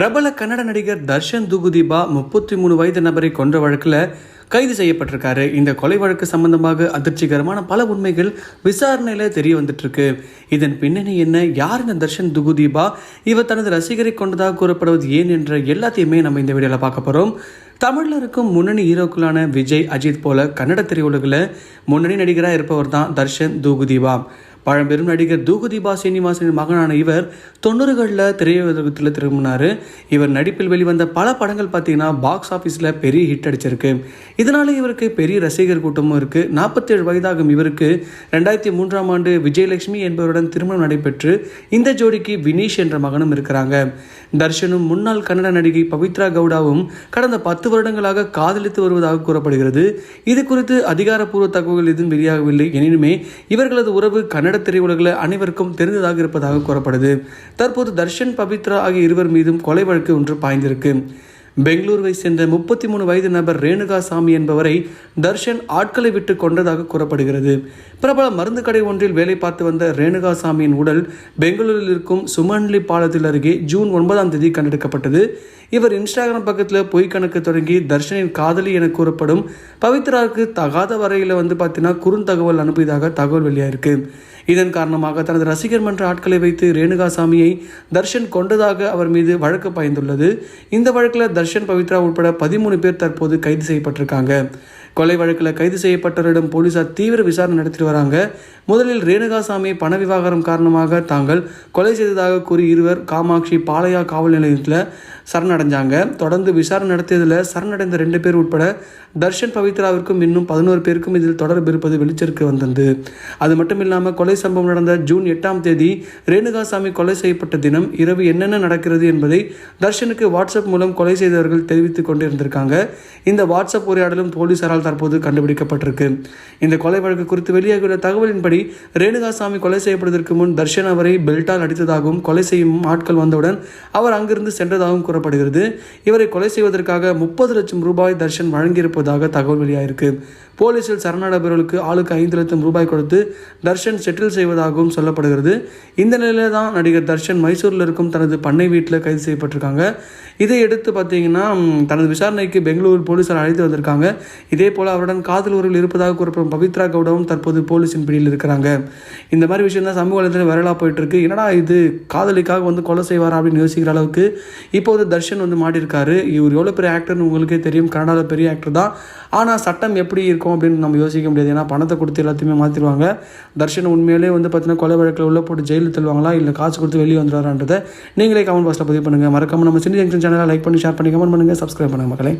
பிரபல கன்னட நடிகர் தர்ஷன் துகுதீபா முப்பத்தி மூணு வயது நபரை கொன்ற வழக்கில் கைது செய்யப்பட்டிருக்காரு. இந்த கொலை வழக்கு சம்பந்தமாக அதிர்ச்சிகரமான பல உண்மைகள் விசாரணையில் தெரிய வந்துட்டுருக்கு. இதன் பின்னணி என்ன? யார் இந்த தர்ஷன் துகுதீபா? இவர் தனது ரசிகரை கொண்டதாக கூறப்படுவது ஏன் என்ற எல்லாத்தையுமே நம்ம இந்த வீடியோவில் பார்க்க போகிறோம் தமிழில் இருக்கும் முன்னணி ஹீரோக்களான விஜய் அஜித் போல கன்னட திரையுலகில் முன்னணி நடிகராக இருப்பவர் தான் தர்ஷன் தூகுதீபா. பழம்பெரும் நடிகர் தூகுதீபா சீனிவாசனின் மகனான இவர் தொண்ணூறுகளில் திரையுலகத்தில் திரும்பினார். இவர் நடிப்பில் வெளிவந்த பல படங்கள் பார்த்தீங்கன்னா பாக்ஸ் ஆஃபீஸில் பெரிய ஹிட் அடிச்சிருக்கு. இதனால இவருக்கு பெரிய ரசிகர் கூட்டமும் இருக்குது நாற்பத்தேழு வயதாகும் இவருக்கு ரெண்டாயிரத்தி மூன்றாம் ஆண்டு விஜயலட்சுமி என்பவருடன் திருமணம் நடைபெற்று இந்த ஜோடிக்கு வினீஷ் என்ற மகனும் இருக்கிறாங்க. தர்ஷனும் முன்னாள் கன்னட நடிகை பவித்ரா கவுடாவும் கடந்த பத்து வருடங்களாக காதலித்து வருவதாக கூறப்படுகிறது. இது குறித்து அதிகாரப்பூர்வ தகவல்கள் எதுவும் வெளியாகவில்லை. எனினுமே இவர்களது உறவு கன்னட திரையுலகில் அனைவருக்கும் தெரிந்ததாக இருப்பதாக கூறப்படுது. தற்போது தர்ஷன் பவித்ரா ஆகிய இருவர் மீதும் கொலை வழக்கு ஒன்று பாய்ந்திருக்கு. பெங்களூருவை சேர்ந்த முப்பத்தி மூணு வயது நபர் ரேணுகா சாமி என்பவரை தர்ஷன் ஆட்களை விட்டு கொண்டதாக கூறப்படுகிறது. பிரபல மருந்து கடை ஒன்றில் வேலை பார்த்து வந்த ரேணுகா சாமியின் உடல் பெங்களூரில் இருக்கும் சுமன்லி பாலத்தில் அருகே ஜூன் ஒன்பதாம் தேதி கண்டெடுக்கப்பட்டது. இவர் இன்ஸ்டாகிராம் பக்கத்தில் பொய் கணக்கு தொடங்கி தர்ஷனின் காதலி என கூறப்படும். பவித்ராவுக்கு தகாத வரையில் வந்து பார்த்தீங்கன்னா குறுந்தகவல் அனுப்பியதாக தகவல் வெளியாயிருக்கு. இதன் காரணமாக தனது ரசிகர் மன்ற ஆட்களை வைத்து ரேணுகா சாமியை தர்ஷன் கொண்டதாக அவர் மீது வழக்கு பாய்ந்துள்ளது. இந்த வழக்கில் தர்ஷன் பவித்ரா உட்பட பதிமூணு பேர் தற்போது கைது செய்யப்பட்டிருக்காங்க. கொலை வழக்கில் கைது செய்யப்பட்டவரிடம் போலீசார் தீவிர விசாரணை நடத்திட்டு வராங்க. முதலில் ரேணுகாசாமி பண விவகாரம் காரணமாக தாங்கள் கொலை செய்ததாக கூறி இருவர் காமாட்சி பாளையா காவல் நிலையத்தில் சரணடைஞ்சாங்க. தொடர்ந்து விசாரணை நடத்தியதில் சரணடைந்த ரெண்டு பேர் உட்பட தர்ஷன் பவித்ராவிற்கும் இன்னும் பதினோரு பேருக்கும் இதில் தொடர்பு இருப்பது வெளிச்சருக்கு வந்தது. அது மட்டும் இல்லாமல் கொலை சம்பவம் நடந்த ஜூன் எட்டாம் தேதி ரேணுகாசாமி கொலை செய்யப்பட்ட தினம் இரவு என்னென்ன நடக்கிறது என்பதை தர்ஷனுக்கு வாட்ஸ்அப் மூலம் கொலை செய்தவர்கள் தெரிவித்துக் கொண்டிருந்திருக்காங்க. இந்த வாட்ஸ்அப் உரையாடலும் போலீசாரால் தற்போது கண்டுபிடிக்கப்பட்டிருக்கு. இந்த கொலை வழக்கு குறித்து வெளியாகியுள்ள தகவலின்படி ரேணுகாசாமி கொலை செய்யப்படுவதற்கு முன் தர்ஷன் அவரை பெல்ட்டால் அடித்ததாகவும் கொலை செய்யும் ஆட்கள் வந்தவுடன் அவர் அங்கிருந்து சென்றதாகவும் கூறப்படுகிறது. இவரை கொலை செய்வதற்காக முப்பது லட்சம் ரூபாய் தர்ஷன் வழங்கியிருப்பதாக தகவல் வெளியாயிருக்கு. போலீசில் சரணடைபவர்களுக்கு ஆளுக்கு ஐந்து லட்சம் ரூபாய் கொடுத்து தர்ஷன் செட்டில் செய்வதாகவும் சொல்லப்படுகிறது. இந்த நிலையில தான் நடிகர் தர்ஷன் மைசூரில் இருக்கும் தனது பண்ணை வீட்டில் கைது செய்யப்பட்டிருக்காங்க. இதை எடுத்து பார்த்தீங்கன்னா தனது விசாரணைக்கு பெங்களூர் போலீசார் அழைத்து வந்திருக்காங்க. இதே போல் அவருடன் காதல் உறவில் இருப்பதாக கூறப்படும் பவித்ரா கவுடாவும் தற்போது போலீஸின் பிடியில் இருக்கிறாங்க. இந்த மாதிரி விஷயம் தான் சமூக வலைதளம் வைரலாக போயிட்டு இருக்கு. என்னடா இது? காதலிக்காக வந்து கொலை செய்வாரா அப்படின்னு யோசிக்கிற அளவுக்கு இப்போது தர்ஷன் வந்து மாட்டியிருக்காரு. இவர் எவ்வளோ பெரிய ஆக்டர்னு உங்களுக்கே தெரியும். கனடாவில் பெரிய ஆக்டர் தான். ஆனால் சட்டம் எப்படி இருக்கும் அப்படின்னு நம்ம யோசிக்க முடியாது. ஏன்னா பணத்தை கொடுத்து எல்லாத்தையுமே மாற்றிடுவாங்க தர்ஷன் உண்மை உண்மையிலே வந்து பார்த்தீங்கன்னா கொலை வழக்கில் உள்ள போட்டு ஜெயிலில் தள்ளுவாங்களா? இல்லை காசு கொடுத்து வெளியே வந்துடுறான்றதை நீங்களே கமெண்ட் பாக்ஸில் பதிவு பண்ணுங்கள் மறக்காமல் நம்ம சினி ஜங்ஷன் சேனலை லைக் பண்ணி ஷேர் பண்ணி கமெண்ட் பண்ணுங்கள் சப்ஸ்கிரைப் பண்ணுங்கள் மக்களே.